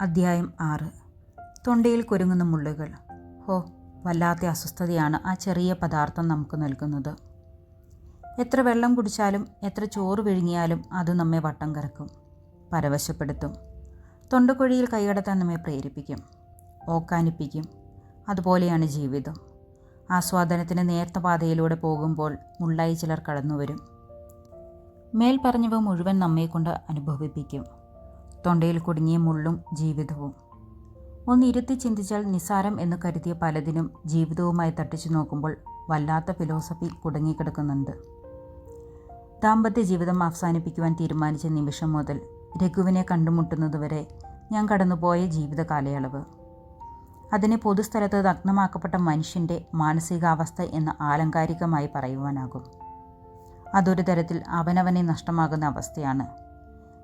അദ്ധ്യായം ആറ്. തൊണ്ടയിൽ കുരുങ്ങുന്ന മുള്ളുകൾ. ഹോ വല്ലാത്ത അസ്വസ്ഥതയാണ് ആ ചെറിയ പദാർത്ഥം നമുക്ക് നൽകുന്നത്. എത്ര വെള്ളം കുടിച്ചാലും എത്ര ചോറ് വിഴുങ്ങിയാലും അത് നമ്മെ വട്ടം കറക്കും പരവശപ്പെടുത്തും. തൊണ്ടക്കുഴിയിൽ കൈകടത്താൻ നമ്മെ പ്രേരിപ്പിക്കും ഓക്കാനിപ്പിക്കും. അതുപോലെയാണ് ജീവിതം. ആസ്വാദനത്തിന് നേർത്ത പാതയിലൂടെ പോകുമ്പോൾ മുള്ളായി ചിലർ കടന്നുവരും. മേൽ പറഞ്ഞവ മുഴുവൻ നമ്മെക്കൊണ്ട് അനുഭവിപ്പിക്കും. തൊണ്ടയിൽ കുടുങ്ങിയ മുള്ളും ജീവിതവും. ഒന്ന് ഇരുത്തി ചിന്തിച്ചാൽ നിസാരം എന്ന് കരുതിയ പലതിനും ജീവിതവുമായി തട്ടിച്ചു നോക്കുമ്പോൾ വല്ലാത്ത ഫിലോസഫി കുടുങ്ങിക്കിടക്കുന്നുണ്ട്. ദാമ്പത്യ ജീവിതം അവസാനിപ്പിക്കുവാൻ തീരുമാനിച്ച നിമിഷം മുതൽ രഘുവിനെ കണ്ടുമുട്ടുന്നതുവരെ ഞാൻ കടന്നുപോയ ജീവിത കാലയളവ്. അതിനെ പൊതുസ്ഥലത്ത് നഗ്നമാക്കപ്പെട്ട മനുഷ്യന്റെ മാനസികാവസ്ഥ എന്ന് ആലങ്കാരികമായി പറയുവാനാകും. അതൊരു തരത്തിൽ അവനവനെ നഷ്ടമാകുന്ന അവസ്ഥയാണ്.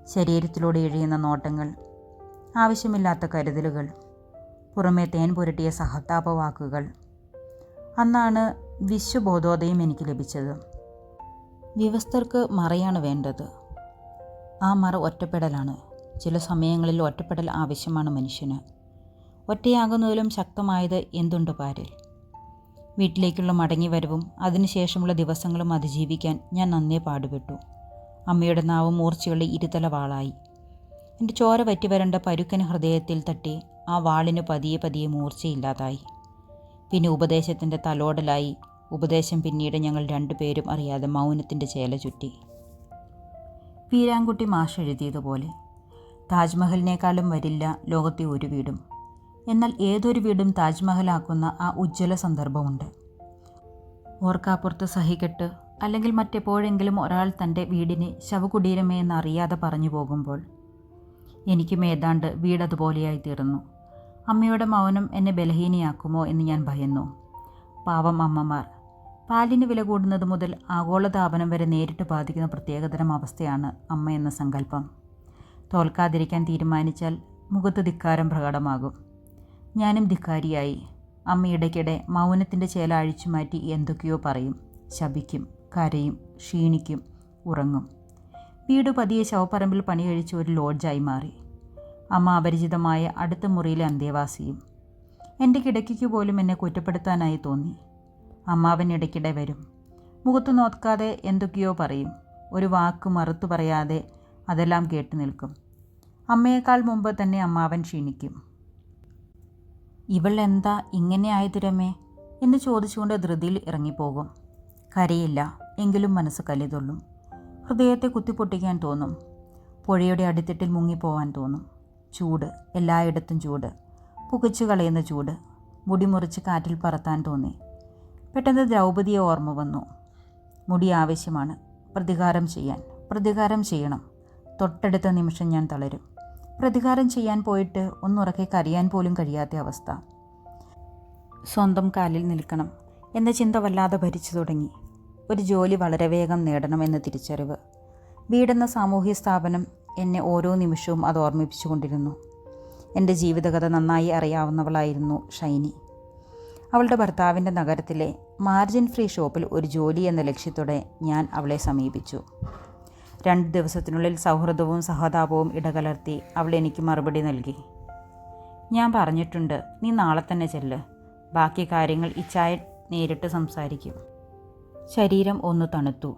ശരീരത്തിലൂടെ ഇഴിയുന്ന നോട്ടങ്ങൾ ആവശ്യമില്ലാത്ത കരുതലുകൾ പുറമേ തേൻ പുരട്ടിയ സഹതാപ വാക്കുകൾ അന്നാണ് വിശ്വബോധോദയം എനിക്ക് ലഭിച്ചത്. വ്യവസ്ഥർക്ക് മറയാണ് വേണ്ടത്. ആ മറ ഒറ്റപ്പെടലാണ്. ചില സമയങ്ങളിൽ ഒറ്റപ്പെടൽ ആവശ്യമാണ് മനുഷ്യന്. ഒറ്റയാകുന്നതിലും ശക്തമായത് എന്തുണ്ട് പാരിൽ? വീട്ടിലേക്കുള്ള മടങ്ങി മടങ്ങിവരവും അതിനുശേഷമുള്ള ദിവസങ്ങളും അതിജീവിക്കാൻ ഞാൻ നന്നേ പാടുപെട്ടു. അമ്മയുടെ നാവ് മൂർച്ചയുള്ള ഇരുതല വാളായി. എന്റെ ചോര വറ്റി വരേണ്ട പരുക്കൻ ഹൃദയത്തിൽ തട്ടി ആ വാളിന് പതിയെ പതിയെ മൂർച്ചയില്ലാതായി. പിന്നെ ഉപദേശത്തിന്റെ തലോടലായി. ഉപദേശം പിന്നീട് ഞങ്ങൾ രണ്ടുപേരും അറിയാതെ മൗനത്തിന്റെ ചേല ചുറ്റി. പീരാങ്കുട്ടി മാഷ് എഴുതിയതുപോലെ താജ്മഹലിനേക്കാളും വരില്ല ലോകത്തെ ഒരു വീടും. എന്നാൽ ഏതൊരു വീടും താജ്മഹലാക്കുന്ന ആ ഉജ്ജ്വല സന്ദർഭമുണ്ട്. ഓർക്കാപ്പുറത്ത് സഹികെട്ട് അല്ലെങ്കിൽ മറ്റെപ്പോഴെങ്കിലും ഒരാൾ തന്റെ വീടിന് ശവകുടീരമേ എന്നറിയാതെ പറഞ്ഞു പോകുമ്പോൾ എനിക്കും ഏതാണ്ട് വീടതുപോലെയായി തീർന്നു. അമ്മയുടെ മൗനം എന്നെ ബലഹീനയാക്കുമോ എന്ന് ഞാൻ ഭയന്നു. പാവം അമ്മമാർ. പാലിന് വില കൂടുന്നത് മുതൽ ആഗോളതാപനം വരെ നേരിട്ട് ബാധിക്കുന്ന പ്രത്യേകതരം അവസ്ഥയാണ് അമ്മ എന്ന സങ്കല്പം. തോൽക്കാതിരിക്കാൻ തീരുമാനിച്ചാൽ മുഖത്ത് ധിക്കാരം പ്രകടമാകും. ഞാനും ധിക്കാരിയായി. അമ്മ ഇടയ്ക്കിടെ മൗനത്തിന്റെ ചേല അഴിച്ചു മാറ്റി എന്തൊക്കെയോ പറയും. ശപിക്കും. കരയും ക്ഷീണിക്കും ഉറങ്ങും. വീട് പതിയെ ശവപ്പറമ്പിൽ പണി കഴിച്ച് ഒരു ലോഡ്ജായി മാറി. അമ്മ അപരിചിതമായ അടുത്ത മുറിയിലെ അന്തേവാസിയും. എന്റെ കിടക്കിക്ക് പോലും എന്നെ കുറ്റപ്പെടുത്താനായി തോന്നി. അമ്മാവൻ ഇടയ്ക്കിടെ വരും. മുഖത്ത് നോക്കാതെ എന്തൊക്കെയോ പറയും. ഒരു വാക്ക് മറുത്തു പറയാതെ അതെല്ലാം കേട്ടു നിൽക്കും. അമ്മയേക്കാൾ മുമ്പ് തന്നെ അമ്മാവൻ ക്ഷീണിക്കും. ഇവൾ എന്താ ഇങ്ങനെ ആയതുരമേ എന്ന് ചോദിച്ചുകൊണ്ട് ധൃതിയിൽ ഇറങ്ങിപ്പോകും. കരയില്ല. എങ്കിലും മനസ്സ് കലിതൊള്ളും. ഹൃദയത്തെ കുത്തിപ്പൊട്ടിക്കാൻ തോന്നും. പുഴയുടെ അടിത്തട്ടിൽ മുങ്ങിപ്പോവാൻ തോന്നും. ചൂട് എല്ലായിടത്തും ചൂട്. പുകച്ചു കളയുന്ന ചൂട്. മുടി മുറിച്ച് കാറ്റിൽ പറത്താൻ തോന്നി. പെട്ടെന്ന് ദ്രൗപതിയെ ഓർമ്മ വന്നു. മുടി ആവശ്യമാണ്. പ്രതികാരം ചെയ്യാൻ. പ്രതികാരം ചെയ്യണം. തൊട്ടടുത്ത നിമിഷം ഞാൻ തളരും. പ്രതികാരം ചെയ്യാൻ പോയിട്ട് ഒന്നുറക്കെ കരയാൻ പോലും കഴിയാത്ത അവസ്ഥ. സ്വന്തം കാലിൽ നിൽക്കണം എന്ന ചിന്ത വല്ലാതെ ഭരിച്ചു തുടങ്ങി. ഒരു ജോലി വളരെ വേഗം നേടണമെന്ന തിരിച്ചറിവ്. വീടെന്ന സാമൂഹ്യ സ്ഥാപനം എന്നെ ഓരോ നിമിഷവും അത് ഓർമ്മിപ്പിച്ചുകൊണ്ടിരുന്നു എന്റെ ജീവിതകഥ നന്നായി അറിയാവുന്നവളായിരുന്നു ഷൈനി. അവളുടെ ഭർത്താവിന്റെ നഗരത്തിലെ മാർജിൻ ഫ്രീ ഷോപ്പിൽ ഒരു ജോലി എന്ന ലക്ഷ്യത്തോടെ ഞാൻ അവളെ സമീപിച്ചു. രണ്ട് ദിവസത്തിനുള്ളിൽ സൗഹൃദവും സഹതാപവും ഇടകലർത്തി അവൾ എനിക്ക് മറുപടി നൽകി. ഞാൻ പറഞ്ഞിട്ടുണ്ട് നീ നാളെ തന്നെ ചെല്ല്. ബാക്കി കാര്യങ്ങൾ ഇച്ചായ നേരിട്ട് സംസാരിക്കും. ശരീരം ഒന്ന് തണുത്തു.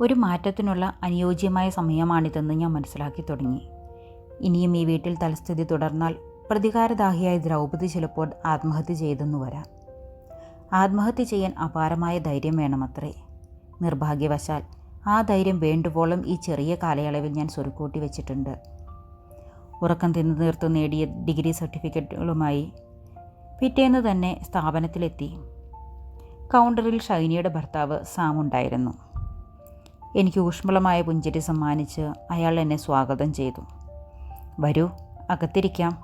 ഒരു മാറ്റത്തിനുള്ള അനുയോജ്യമായ സമയമാണിതെന്ന് ഞാൻ മനസ്സിലാക്കി തുടങ്ങി. ഇനിയും ഈ വീട്ടിൽ തലസ്ഥിതി തുടർന്നാൽ പ്രതികാരദാഹിയായ ദ്രൗപദി ചിലപ്പോൾ ആത്മഹത്യ ചെയ്തെന്നു വരാം. ആത്മഹത്യ ചെയ്യാൻ അപാരമായ ധൈര്യം വേണമത്രേ. നിർഭാഗ്യവശാൽ ആ ധൈര്യം വേണ്ടുവോളം ഈ ചെറിയ കാലയളവിൽ ഞാൻ സ്വരുക്കൂട്ടി വെച്ചിട്ടുണ്ട്. ഉറക്കം തിന്നു തീർത്തു നേടിയ ഡിഗ്രി സർട്ടിഫിക്കറ്റുകളുമായി പിറ്റേന്ന് തന്നെ സ്ഥാപനത്തിലെത്തി. കൗണ്ടറിൽ ഷൈനിയുടെ ഭർത്താവ് സാം ഉണ്ടായിരുന്നു. എനിക്ക് ഊഷ്മളമായ പുഞ്ചിരി സമ്മാനിച്ച് അയാൾ എന്നെ സ്വാഗതം ചെയ്തു. വരൂ അകത്തിരിക്കാം.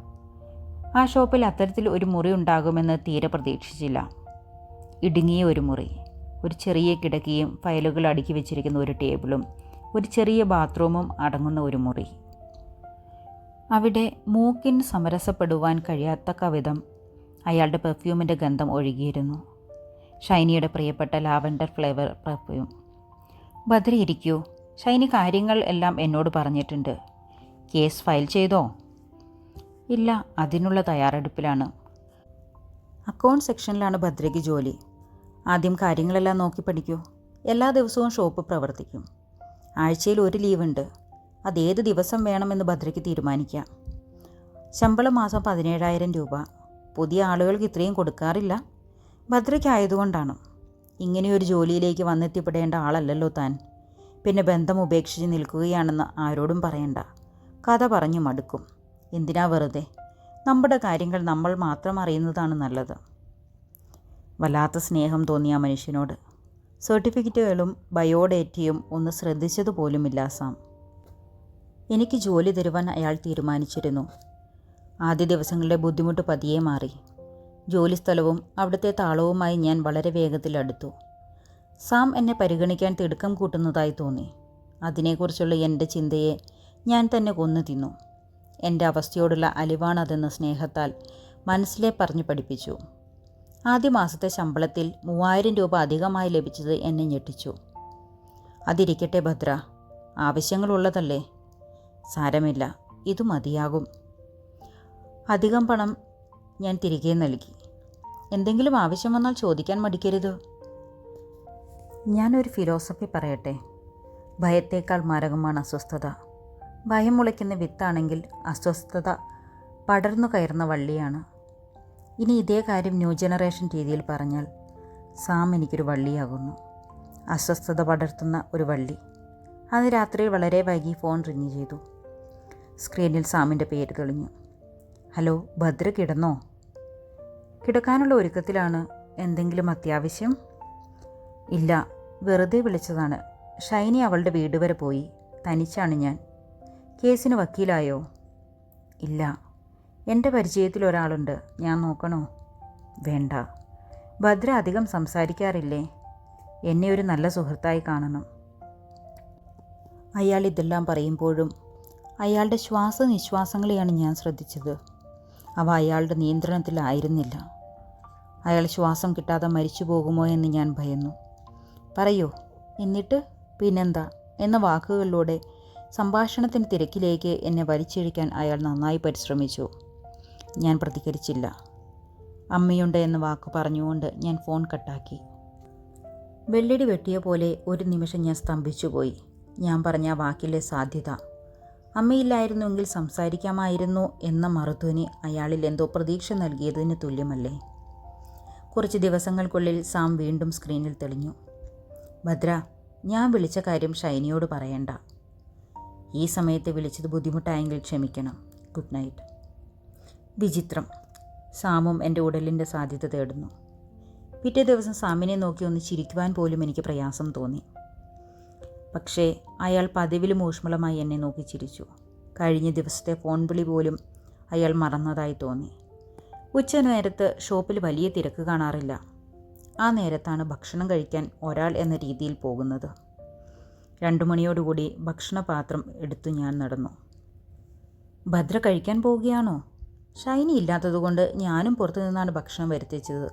ആ ഷോപ്പിൽ അത്തരത്തിൽ ഒരു മുറി ഉണ്ടാകുമെന്ന് തീരെ പ്രതീക്ഷിച്ചില്ല. ഇടുങ്ങിയ ഒരു മുറി ഒരു ചെറിയ കിടക്കയും ഫയലുകൾ അടുക്കി വെച്ചിരിക്കുന്ന ഒരു ടേബിളും ഒരു ചെറിയ ബാത്റൂമും അടങ്ങുന്ന ഒരു മുറി. അവിടെ മൂക്കിന് സമരസപ്പെടുവാൻ കഴിയാത്ത കവിതം അയാളുടെ പെർഫ്യൂമിന്റെ ഗന്ധം ഒഴുകിയിരുന്നു. ഷൈനിയുടെ പ്രിയപ്പെട്ട ലാവൻഡർ ഫ്ലേവർ പെർഫ്യൂം ബദ്രി ഇരിക്കൂ. ഷൈനി കാര്യങ്ങൾ എല്ലാം എന്നോട് പറഞ്ഞിട്ടുണ്ട്. കേസ് ഫയൽ ചെയ്തോ? ഇല്ല അതിനുള്ള തയ്യാറെടുപ്പിലാണ്. അക്കൗണ്ട് സെക്ഷനിലാണ് ഭദ്രയ്ക്ക് ജോലി. ആദ്യം കാര്യങ്ങളെല്ലാം നോക്കി പഠിക്കൂ. എല്ലാ ദിവസവും ഷോപ്പ് പ്രവർത്തിക്കും. ആഴ്ചയിൽ ഒരു ലീവുണ്ട്. അതേത് ദിവസം വേണമെന്ന് ഭദ്രയ്ക്ക് തീരുമാനിക്കാം. ശമ്പളം മാസം പതിനേഴായിരം രൂപ. പുതിയ ആളുകൾക്ക് ഇത്രയും കൊടുക്കാറില്ല. ഭദ്രയ്ക്കായതുകൊണ്ടാണ്. ഇങ്ങനെയൊരു ജോലിയിലേക്ക് വന്നെത്തിപ്പെടേണ്ട ആളല്ലല്ലോ താൻ. പിന്നെ ബന്ധം ഉപേക്ഷിച്ച് നിൽക്കുകയാണെന്ന് ആരോടും പറയണ്ട. കഥ പറഞ്ഞു മടുക്കും. എന്തിനാ വെറുതെ? നമ്മുടെ കാര്യങ്ങൾ നമ്മൾ മാത്രം അറിയുന്നതാണ് നല്ലത്. വല്ലാത്ത സ്നേഹം തോന്നിയ മനുഷ്യനോട്. സർട്ടിഫിക്കറ്റുകളും ബയോഡേറ്റയും ഒന്ന് ശ്രദ്ധിച്ചതുപോലുമില്ല സാം. എനിക്ക് ജോലി തരുവാൻ അയാൾ തീരുമാനിച്ചിരുന്നു. ആദ്യ ദിവസങ്ങളിലെ ബുദ്ധിമുട്ട് പതിയെ മാറി. ജോലിസ്ഥലവും അവിടുത്തെ താളവുമായി ഞാൻ വളരെ വേഗത്തിൽ അടുത്തു. സാം എന്നെ പരിഗണിക്കാൻ തിടുക്കം കൂട്ടുന്നതായി തോന്നി. അതിനെക്കുറിച്ചുള്ള എന്റെ ചിന്തയെ ഞാൻ തന്നെ കൊന്നു തിന്നു. എന്റെ അവസ്ഥയോടുള്ള അലിവാണതെന്ന സ്നേഹത്താൽ മനസ്സിലെ പറഞ്ഞു പഠിപ്പിച്ചു. ആദ്യ മാസത്തെ ശമ്പളത്തിൽ മൂവായിരം രൂപ അധികമായി ലഭിച്ചത് എന്നെ ഞെട്ടിച്ചു. അതിരിക്കട്ടെ ഭദ്ര ആവശ്യങ്ങളുള്ളതല്ലേ? സാരമില്ല ഇത് മതിയാകും. അധികം പണം ഞാൻ തിരികെ നൽകി. എന്തെങ്കിലും ആവശ്യം വന്നാൽ ചോദിക്കാൻ മടിക്കരുത്. ഞാനൊരു ഫിലോസഫി പറയട്ടെ. ഭയത്തേക്കാൾ മാരകമാണ് അസ്വസ്ഥത. ഭയം മുളയ്ക്കുന്ന വിത്താണെങ്കിൽ അസ്വസ്ഥത പടർന്നു കയറുന്ന വള്ളിയാണ്. ഇനി ഇതേ കാര്യം ന്യൂ ജനറേഷൻ രീതിയിൽ പറഞ്ഞാൽ സാം എനിക്കൊരു വള്ളിയാകുന്നു. അസ്വസ്ഥത പടർത്തുന്ന ഒരു വള്ളി. അന്ന് രാത്രി വളരെ വൈകി ഫോൺ റിങ് ചെയ്തു. സ്ക്രീനിൽ സാമിന്റെ പേര് തെളിഞ്ഞു. ഹലോ ഭദ്ര കിടന്നോ? കിടക്കാനുള്ള ഒരുക്കത്തിലാണ് എന്തെങ്കിലും അത്യാവശ്യം? ഇല്ല വെറുതെ വിളിച്ചതാണ്. ഷൈനി അവളുടെ വീട് വരെ പോയി. തനിച്ചാണ് ഞാൻ. കേസിന് വക്കീലായോ? ഇല്ല. എന്റെ പരിചയത്തിൽ ഒരാളുണ്ട്. ഞാൻ നോക്കണോ? വേണ്ട. ഭദ്ര അധികം സംസാരിക്കാറില്ലേ? എന്നെ ഒരു നല്ല സുഹൃത്തായി കാണണം. അയാൾ ഇതെല്ലാം പറയുമ്പോഴും അയാളുടെ ശ്വാസനിശ്വാസങ്ങളെയാണ് ഞാൻ ശ്രദ്ധിച്ചത്. അവ അയാളുടെ നിയന്ത്രണത്തിലായിരുന്നില്ല. അയാൾ ശ്വാസം കിട്ടാതെ മരിച്ചു പോകുമോ എന്ന് ഞാൻ ഭയന്നു. പറയോ എന്നിട്ട് പിന്നെന്താ? എന്ന വാക്കുകളിലൂടെ സംഭാഷണത്തിന് തിരക്കിലേക്ക് എന്നെ വലിച്ചിഴിക്കാൻ അയാൾ നന്നായി പരിശ്രമിച്ചു. ഞാൻ പ്രതികരിച്ചില്ല. അമ്മയുണ്ട് എന്ന വാക്ക് പറഞ്ഞുകൊണ്ട് ഞാൻ ഫോൺ കട്ടാക്കി. വെള്ളിടി വെട്ടിയ പോലെ ഒരു നിമിഷം ഞാൻ സ്തംഭിച്ചുപോയി. ഞാൻ പറഞ്ഞ വാക്കിലെ സാധ്യത. അമ്മയില്ലായിരുന്നുവെങ്കിൽ സംസാരിക്കാമായിരുന്നു എന്ന മറുധ്വനി അയാളിൽ എന്തോ പ്രതീക്ഷ നൽകിയതിന് തുല്യമല്ലേ? കുറച്ച് ദിവസങ്ങൾക്കുള്ളിൽ സാം വീണ്ടും സ്ക്രീനിൽ തെളിഞ്ഞു. ഭദ്ര ഞാൻ വിളിച്ച കാര്യം ഷൈനിയോട് പറയണ്ട. ഈ സമയത്ത് വിളിച്ചത് ബുദ്ധിമുട്ടായെങ്കിൽ ക്ഷമിക്കണം. Good night. വിചിത്രം. സാമും എന്റെ ഉടലിന്റെ സാധ്യത തേടുന്നു. പിറ്റേ ദിവസം സാമിനെ നോക്കി ഒന്ന് ചിരിക്കുവാൻ പോലും എനിക്ക് പ്രയാസം തോന്നി. പക്ഷേ അയാൾ പതിവിലും ഊഷ്മളമായി എന്നെ നോക്കി ചിരിച്ചു. കഴിഞ്ഞ ദിവസത്തെ ഫോൺ വിളി പോലും അയാൾ മറന്നതായി തോന്നി. ഉച്ച നേരത്ത് ഷോപ്പിൽ വലിയ തിരക്ക് കാണാറില്ല. ആ നേരത്താണ് ഭക്ഷണം കഴിക്കാൻ ഒരാൾ എന്ന രീതിയിൽ പോകുന്നത്. രണ്ടു മണിയോടുകൂടി ഭക്ഷണപാത്രം എടുത്തു ഞാൻ നടന്നു. ഭദ്ര കഴിക്കാൻ പോവുകയാണോ? ഷൈനി ഇല്ലാത്തതുകൊണ്ട് ഞാനും പുറത്തു നിന്നാണ് ഭക്ഷണം വരുത്തിച്ചത്.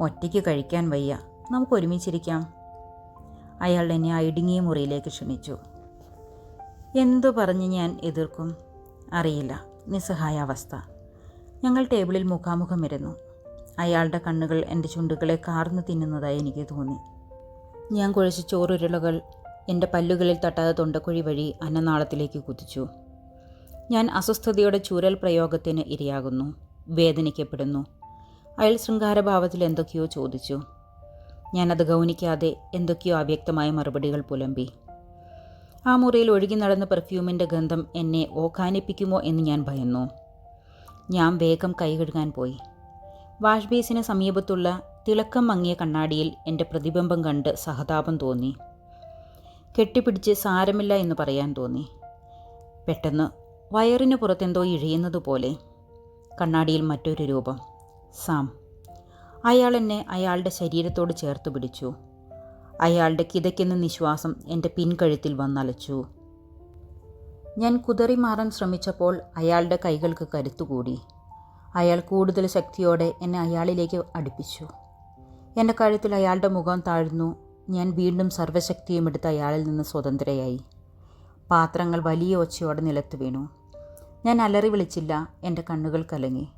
ഒറ്റയ്ക്ക് കഴിക്കാൻ വയ്യ. നമുക്ക് ഒരുമിച്ചിരിക്കാം. അയാൾ എന്നെ ആ ഇടുങ്ങിയ മുറിയിലേക്ക് ക്ഷണിച്ചു. എന്തു പറഞ്ഞ് ഞാൻ എതിർക്കും? അറിയില്ല. നിസ്സഹായാവസ്ഥ ഞങ്ങൾ ടേബിളിൽ മുഖാമുഖം ഇരുന്നു. അയാളുടെ കണ്ണുകൾ എന്റെ ചുണ്ടുകളെ കാർന്നു തിന്നുന്നതായി എനിക്ക് തോന്നി. ഞാൻ കുഴച്ച ചോറുരുളകൾ എന്റെ പല്ലുകളിൽ തട്ടാതെ തൊണ്ടക്കുഴി വഴി അന്നനാളത്തിലേക്ക് കുതിച്ചു. ഞാൻ അസ്വസ്ഥതയുടെ ചൂരൽ പ്രയോഗത്തിന് ഇരയാകുന്നു. വേദനിക്കപ്പെടുന്നു. അയാൾ ശൃംഗാരഭാവത്തിൽ എന്തൊക്കെയോ ചോദിച്ചു. ഞാനത് ഗൗനിക്കാതെ എന്തൊക്കെയോ അവ്യക്തമായ മറുപടികൾ പുലമ്പി. ആ മുറിയിൽ ഒഴുകി നടന്ന പെർഫ്യൂമിന്റെ ഗന്ധം എന്നെ ഓക്കാനിപ്പിക്കുമോ എന്ന് ഞാൻ ഭയന്നു. ഞാൻ വേഗം കൈ കഴുകാൻ പോയി. വാഷ് ബേസിന് സമീപത്തുള്ള തിളക്കം മങ്ങിയ കണ്ണാടിയിൽ എന്റെ പ്രതിബിംബം കണ്ട് സഹതാപം തോന്നി. കെട്ടിപ്പിടിച്ച് സാരമില്ല എന്ന് പറയാൻ തോന്നി. പെട്ടെന്ന് വയറിന് പുറത്തെന്തോ ഇഴയുന്നത് പോലെ. കണ്ണാടിയിൽ മറ്റൊരു രൂപം. സാം. അയാൾ എന്നെ അയാളുടെ ശരീരത്തോട് ചേർത്ത് പിടിച്ചു. അയാളുടെ കിതയ്ക്കുന്ന നിശ്വാസം എന്റെ പിൻകഴുത്തിൽ വന്നലച്ചു. ഞാൻ കുതറി മാറാൻ ശ്രമിച്ചപ്പോൾ അയാളുടെ കൈകൾക്ക് കരുത്തുകൂടി അയാൾ കൂടുതൽ ശക്തിയോടെ എന്നെ അയാളിലേക്ക് അടുപ്പിച്ചു. എന്റെ കഴുത്തിൽ അയാളുടെ മുഖം താഴ്ന്നു. ഞാൻ വീണ്ടും സർവശക്തിയും എടുത്ത് അയാളിൽ നിന്ന് സ്വതന്ത്രയായി. പാത്രങ്ങൾ വലിയ ഒച്ചയോടെ നിലത്ത് വീണു. ഞാൻ അലറി വിളിച്ചില്ല. എന്റെ കണ്ണുകൾ കലങ്ങി.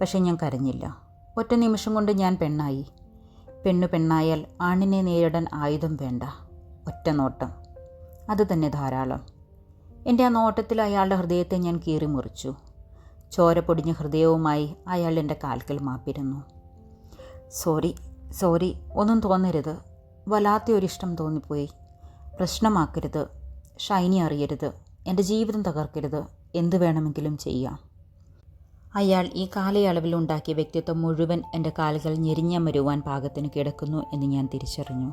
പക്ഷേ ഞാൻ കരഞ്ഞില്ല. ഒറ്റ നിമിഷം കൊണ്ട് ഞാൻ പെണ്ണായി. പെണ്ണു പെണ്ണായാൽ ആണിനെ നേരിടാൻ ആയുധം വേണ്ട. ഒറ്റ നോട്ടം. അത് തന്നെ ധാരാളം. എന്റെ ആ നോട്ടത്തിൽ അയാളുടെ ഹൃദയത്തെ ഞാൻ കീറി മുറിച്ചു. ചോര പൊടിഞ്ഞ ഹൃദയവുമായി അയാൾ എന്റെ കാൽക്കൽ മാപ്പിരുന്നു. സോറി സോറി ഒന്നും തോന്നരുത്. വല്ലാത്ത ഒരിഷ്ടം തോന്നിപ്പോയി. പ്രശ്നമാക്കരുത്. ഷൈനി അറിയരുത്. എന്റെ ജീവിതം തകർക്കരുത്. എന്ത് വേണമെങ്കിലും ചെയ്യാം. അയാൾ ഈ കാലയളവിൽ ഉണ്ടാക്കിയ വ്യക്തിത്വം മുഴുവൻ എന്റെ കാലുകൾ ഞെരിഞ്ഞമരുവാൻ പാകത്തിന് കിടക്കുന്നു എന്ന് ഞാൻ തിരിച്ചറിഞ്ഞു.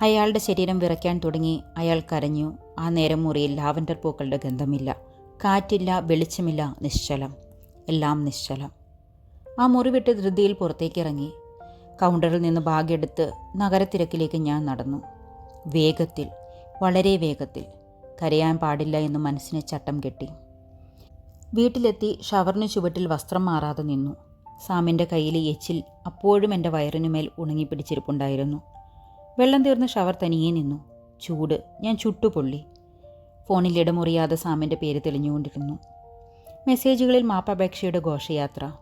അയാളുടെ ശരീരം വിറയ്ക്കാൻ തുടങ്ങി അയാൾ കരഞ്ഞു. ആ നേരം മുറിയിൽ ലാവൻഡർ പൂക്കളുടെ ഗന്ധമില്ല. കാറ്റില്ല വെളിച്ചമില്ല നിശ്ചലം. എല്ലാം നിശ്ചലം. ആ മുറി വിട്ട് ധൃതിയിൽ പുറത്തേക്കിറങ്ങി. കൗണ്ടറിൽ നിന്ന് ബാഗെടുത്ത് നഗരത്തിരക്കിലേക്ക് ഞാൻ നടന്നു. വേഗത്തിൽ വളരെ വേഗത്തിൽ. കരയാൻ പാടില്ല എന്ന് മനസ്സിനെ ചട്ടം കെട്ടി. വീട്ടിലെത്തി ഷവറിന് ചുവട്ടിൽ വസ്ത്രം മാറാതെ നിന്നു. സാമിന്റെ കയ്യിലെ എച്ചിൽ അപ്പോഴും എന്റെ വയറിനുമേൽ ഉണങ്ങിപ്പിടിച്ചിരിപ്പുണ്ടായിരുന്നു വെള്ളം തീർന്ന് ഷവർ തനിയെ നിന്നു. ചൂട് ഞാൻ ചുട്ടുപൊള്ളി. ഫോണിൽ ഇടമുറിയാതെ സാമിന്റെ പേര് തെളിഞ്ഞുകൊണ്ടിരുന്നു. മെസ്സേജുകളിൽ മാപ്പപേക്ഷയുടെ ഘോഷയാത്ര.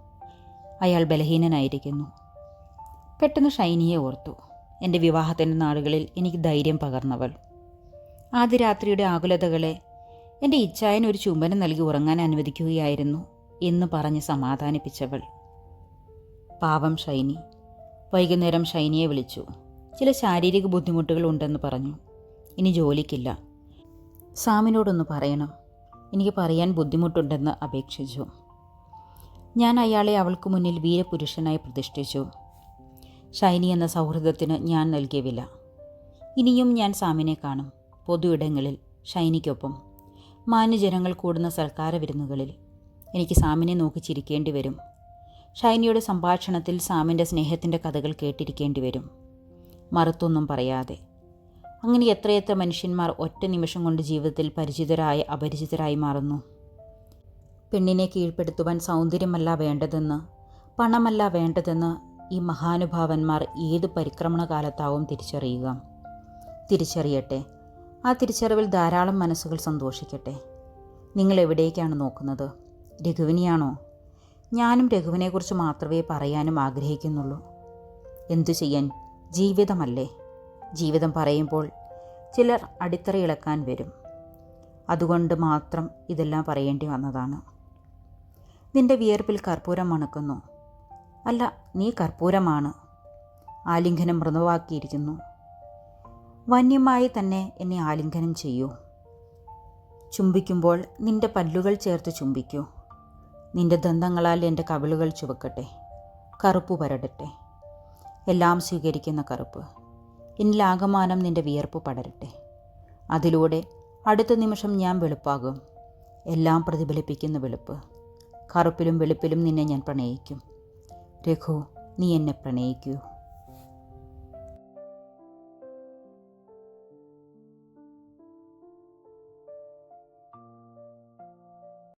അയാൾ ബലഹീനനായിരിക്കുന്നു. പെട്ടെന്ന് ഷൈനിയെ ഓർത്തു. എന്റെ വിവാഹത്തിന്റെ നാളുകളിൽ എനിക്ക് ധൈര്യം പകർന്നവൾ. ആദ്യ രാത്രിയുടെ ആകുലതകളെ എന്റെ ഇച്ഛായൻ ഒരു ചുംബനം നൽകി ഉറങ്ങാൻ അനുവദിക്കുകയായിരുന്നു എന്ന് പറഞ്ഞ് സമാധാനിപ്പിച്ചവൾ. പാവം ഷൈനി. വൈകുന്നേരം ഷൈനിയെ വിളിച്ചു. ചില ശാരീരിക ബുദ്ധിമുട്ടുകൾ ഉണ്ടെന്ന് പറഞ്ഞു. ഇനി ജോലിക്കില്ല. സാമിനോടൊന്ന് പറയണം. എനിക്ക് പറയാൻ ബുദ്ധിമുട്ടുണ്ടെന്ന് അപേക്ഷിച്ചു. ഞാൻ അയാളെ അവൾക്ക് മുന്നിൽ വീരപുരുഷനായി പ്രതിഷ്ഠിച്ചു. ഷൈനി എന്ന സൗഹൃദത്തിന് ഞാൻ നൽകിയ വില. ഇനിയും ഞാൻ സാമിനെ കാണും. പൊതു ഇടങ്ങളിൽ ഷൈനിക്കൊപ്പം. മാന്യജനങ്ങൾ കൂടുന്ന സൽക്കാര വിരുന്നുകളിൽ. എനിക്ക് സാമിനെ നോക്കി ചിരിക്കേണ്ടി വരും. ഷൈനിയുടെ സംഭാഷണത്തിൽ സാമിന്റെ സ്നേഹത്തിന്റെ കഥകൾ കേട്ടിരിക്കേണ്ടി വരും. മറുത്തൊന്നും പറയാതെ. അങ്ങനെ എത്രയെത്ര മനുഷ്യന്മാർ ഒറ്റ നിമിഷം കൊണ്ട് ജീവിതത്തിൽ പരിചിതരായ അപരിചിതരായി മാറുന്നു. പെണ്ണിനെ കീഴ്പ്പെടുത്തുവാൻ സൗന്ദര്യമല്ല വേണ്ടതെന്ന് പണമല്ല വേണ്ടതെന്ന് ഈ മഹാനുഭാവന്മാർ ഏത് പരിക്രമണ കാലത്താവും തിരിച്ചറിയുക. തിരിച്ചറിയട്ടെ ആ തിരിച്ചറിവിൽ ധാരാളം മനസ്സുകൾ സന്തോഷിക്കട്ടെ. നിങ്ങൾ എവിടേക്കാണ് നോക്കുന്നത്? രഘുവിനെയാണോ? ഞാനും രഘുവിനെക്കുറിച്ച് മാത്രമേ പറയാനും ആഗ്രഹിക്കുന്നുള്ളൂ. എന്തു ചെയ്യാൻ? ജീവിതമല്ലേ? ജീവിതം പറയുമ്പോൾ ചിലർ അടിത്തറ ഇളക്കാൻ വരും. അതുകൊണ്ട് മാത്രം ഇതെല്ലാം പറയേണ്ടി വന്നതാണ്. നിന്റെ വിയർപ്പിൽ കർപ്പൂരം മണക്കുന്നു. അല്ല നീ കർപ്പൂരമാണ്. ആലിംഗനം മൃദുവാക്കിയിരിക്കുന്നു. വന്യമായി തന്നെ എന്നെ ആലിംഗനം ചെയ്യൂ. ചുംബിക്കുമ്പോൾ നിന്റെ പല്ലുകൾ ചേർത്ത് ചുംബിക്കൂ. നിന്റെ ദന്തങ്ങളാൽ എന്റെ കവിളുകൾ ചുവക്കട്ടെ. കറുപ്പ് പരടട്ടെ. എല്ലാം സ്വീകരിക്കുന്ന കറുപ്പ്. എന്നിലാകമാനം നിന്റെ വിയർപ്പ് പടരട്ടെ. അതിലൂടെ അടുത്ത നിമിഷം ഞാൻ വെളുപ്പാകും. എല്ലാം പ്രതിഫലിപ്പിക്കുന്ന വെളുപ്പ്. കറുപ്പിലും വെളുപ്പിലും നിന്നെ ഞാൻ പ്രണയിക്കും. രഘു നീ എന്നെ പ്രണയിക്കൂ.